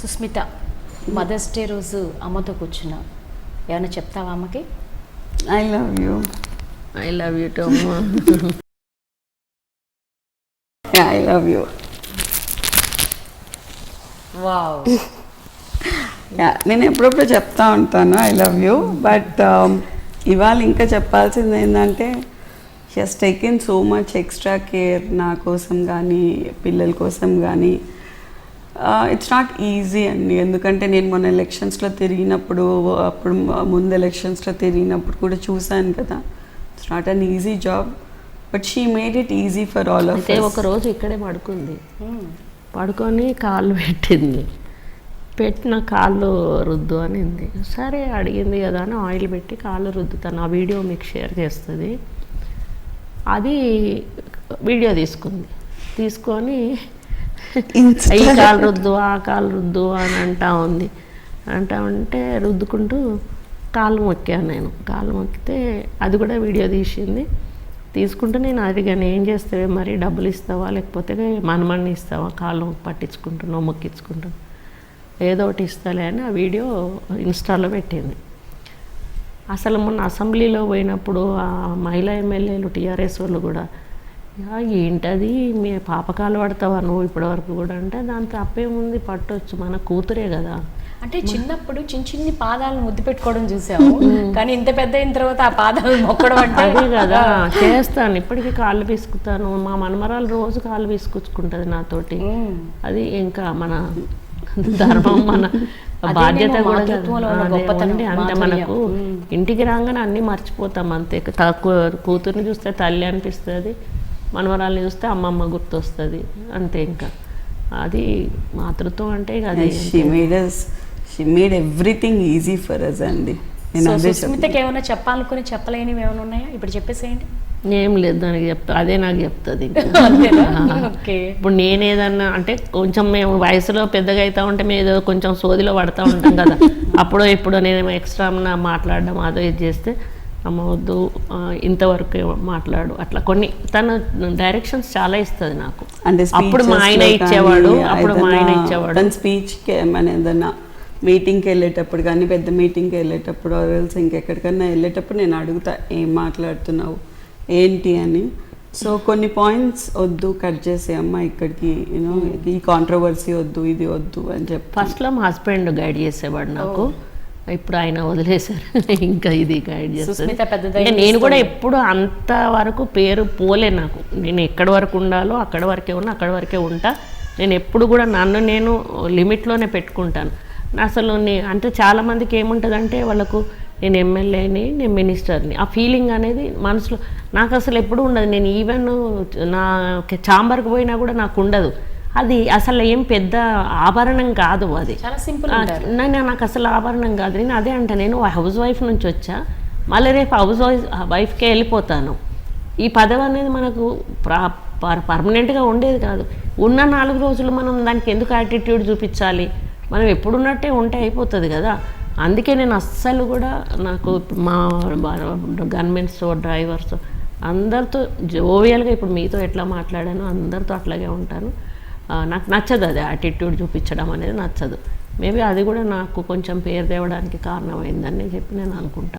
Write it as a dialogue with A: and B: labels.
A: Susmitha mothers day రోజు అమ్మతో కూర్చున్నా. ఏమైనా చెప్తావా అమ్మకి?
B: I love you
C: I love you too అమ్మ.
B: ఐ లవ్ యూ
A: వావ్
B: నేను ఎప్పుడప్పుడు చెప్తా ఉంటాను ఐ లవ్ యూ బట్ ఇవాళ ఇంకా చెప్పాల్సింది ఏంటంటే he's taken so much extra care నా కోసం కానీ పిల్లల కోసం కానీ ఇట్స్ నాట్ ఈజీ అండి. ఎందుకంటే నేను మొన్న ఎలక్షన్స్లో తిరిగినప్పుడు అప్పుడు ముందు ఎలక్షన్స్లో తిరిగినప్పుడు కూడా చూశాను కదా. It's not an easy job but she made it easy for all of
C: ఒక రోజు ఇక్కడే పడుకుంది. పడుకొని కాళ్ళు పెట్టింది. పెట్టిన కాళ్ళు రుద్దు అనింది. సరే అడిగింది కదా అని ఆయిల్ పెట్టి కాళ్ళు రుద్దుతాను. ఆ వీడియో మీకు షేర్ చేస్తుంది. అది వీడియో తీసుకుంది. తీసుకొని ఈ కాలు రుద్దు ఆ కాలు రుద్దు అని అంటా ఉంది. అంటా ఉంటే రుద్దుకుంటూ కాలు మొక్కాను నేను. కాలు మొక్కితే అది కూడా వీడియో తీసింది. తీసుకుంటూ నేను అడిగాను ఏం చేస్తావే? మరి డబ్బులు ఇస్తావా? లేకపోతే మనమని ఇస్తావా? కాళ్ళు పట్టించుకుంటున్నావు మొక్కించుకుంటున్నావు? ఏదో ఒకటి ఇస్తాలే అని ఆ వీడియో ఇన్స్టాలో పెట్టింది. అసలు మొన్న అసెంబ్లీలో పోయినప్పుడు ఆ మహిళా ఎమ్మెల్యేలు టీఆర్ఎస్ వాళ్ళు కూడా ఏంటది? మీ పాపకాలు పడతావా నువ్వు ఇప్పటివరకు కూడా? అంటే దాని తప్పేముంది పట్టొచ్చు. మన కూతురే కదా.
A: అంటే చిన్నప్పుడు చిన్న చిన్ని పాదాలను ముద్దు పెట్టుకోవడం చూసాము కానీ ఇంత పెద్ద అయిన తర్వాత ఆ పాదాలు మొక్కడం అంటే
C: అదే కదా చేస్తాను. ఇప్పటికీ కాళ్ళు పీసుకుతాను మా మనమరాలు రోజు కాళ్ళు పీసుకుచ్చుకుంటుంది నాతోటి. అది ఇంకా మన ధర్మం మన బాధ్యత కూడా. అంతే
A: మాధుర్యం.
C: మనకు ఇంటికి రాగానే అన్నీ మర్చిపోతాం అంతే. కూతుర్ని చూస్తే తల్లి అనిపిస్తుంది. మనవరాల్ని చూస్తే అమ్మమ్మ గుర్తొస్తుంది. అంతే ఇంకా. అది మాతృత్వం అంటే ఇక అది
B: she made us she made everything easy for us అండి.
A: సుస్మితకి ఏమైనా చెప్పాలనుకుని చెప్పలేనివి ఏమైనా ఉన్నాయా? ఇప్పుడు చెప్పేసేయండి.
C: ఏం లేదు దానికి చెప్తా అదే నాకు చెప్తుంది ఇంకా.
A: అంతేనా? ఓకే.
C: ఇప్పుడు నేను ఏదన్నా అంటే కొంచెం మేము వయసులో పెద్దగా అవుతా ఉంటే మేము ఏదో కొంచెం సోదిలో పడతా ఉంటాం కదా. అప్పుడు ఇప్పుడు నేను ఎక్స్ట్రా మాట్లాడడం అదో ఇది చేస్తే అమ్మ వద్దు ఇంతవరకు మాట్లాడు. అట్లా కొన్ని తన డైరెక్షన్స్ చాలా ఇస్తుంది నాకు.
B: అంటే
C: అప్పుడు మా ఆయన ఇచ్చేవాడు అప్పుడు మా ఆయన ఇచ్చేవాడు.
B: తన స్పీచ్కి మన ఏదన్నా మీటింగ్కి వెళ్ళేటప్పుడు కానీ పెద్ద మీటింగ్కి వెళ్ళేటప్పుడు ఆర్ఎల్స్ ఇంకెక్కడికన్నా వెళ్ళేటప్పుడు నేను అడుగుతా ఏం మాట్లాడుతున్నావు? ఏంటి అని? సో కొన్ని పాయింట్స్ వద్దు కట్ చేసే అమ్మ ఇక్కడికి యూనో ఈ కాంట్రవర్సీ వద్దు ఇది వద్దు అని చెప్పి
C: ఫస్ట్లో మా హస్బెండ్ గైడ్ చేసేవాడు నాకు. ఇప్పుడు ఆయన వదిలేశారు. ఇంకా ఇది గైడ్ ఇంకా నేను కూడా ఎప్పుడు అంత వరకు పేరు పోలే నాకు. నేను ఎక్కడి వరకు ఉండాలో అక్కడి వరకే ఉన్నా అక్కడి వరకే ఉంటా. నేను ఎప్పుడు కూడా నన్ను నేను లిమిట్లోనే పెట్టుకుంటాను. అసలు నే అంటే చాలామందికి ఏముంటుందంటే వాళ్ళకు నేను ఎమ్మెల్యేని నేను మినిస్టర్ని. ఆ ఫీలింగ్ అనేది మనసులో నాకు అసలు ఎప్పుడు ఉండదు. నేను ఈవెన్ నా చాంబర్కి పోయినా కూడా నాకు ఉండదు. అది అసలు ఏం పెద్ద ఆభరణం కాదు అది.
A: చాలా సింపుల్
C: నేను నాకు అసలు ఆభరణం కాదు. నేను అదే అంట నేను హౌస్ వైఫ్ నుంచి వచ్చా. మళ్ళీ రేపు హౌస్ వైఫ్ వైఫ్కే వెళ్ళిపోతాను. ఈ పదవి అనేది మనకు ప్రా- పర్- పర్మనెంట్గా ఉండేది కాదు. ఉన్న నాలుగు రోజులు మనం దానికి ఎందుకు యాటిట్యూడ్ చూపించాలి? మనం ఎప్పుడున్నట్టే ఉంటే అయిపోతుంది కదా. అందుకే నేను అస్సలు కూడా నాకు మా గన్మెన్స్ డ్రైవర్స్ అందరితో జోవియల్గా ఇప్పుడు మీతో ఎట్లా మాట్లాడానో అందరితో అట్లాగే ఉంటాను. నాకు నచ్చదు అది యాటిట్యూడ్ చూపించడం అనేది నచ్చదు. మేబీ అది కూడా నాకు కొంచెం పేరు తేవడానికి కారణమైందని చెప్పి నేను అనుకుంటాను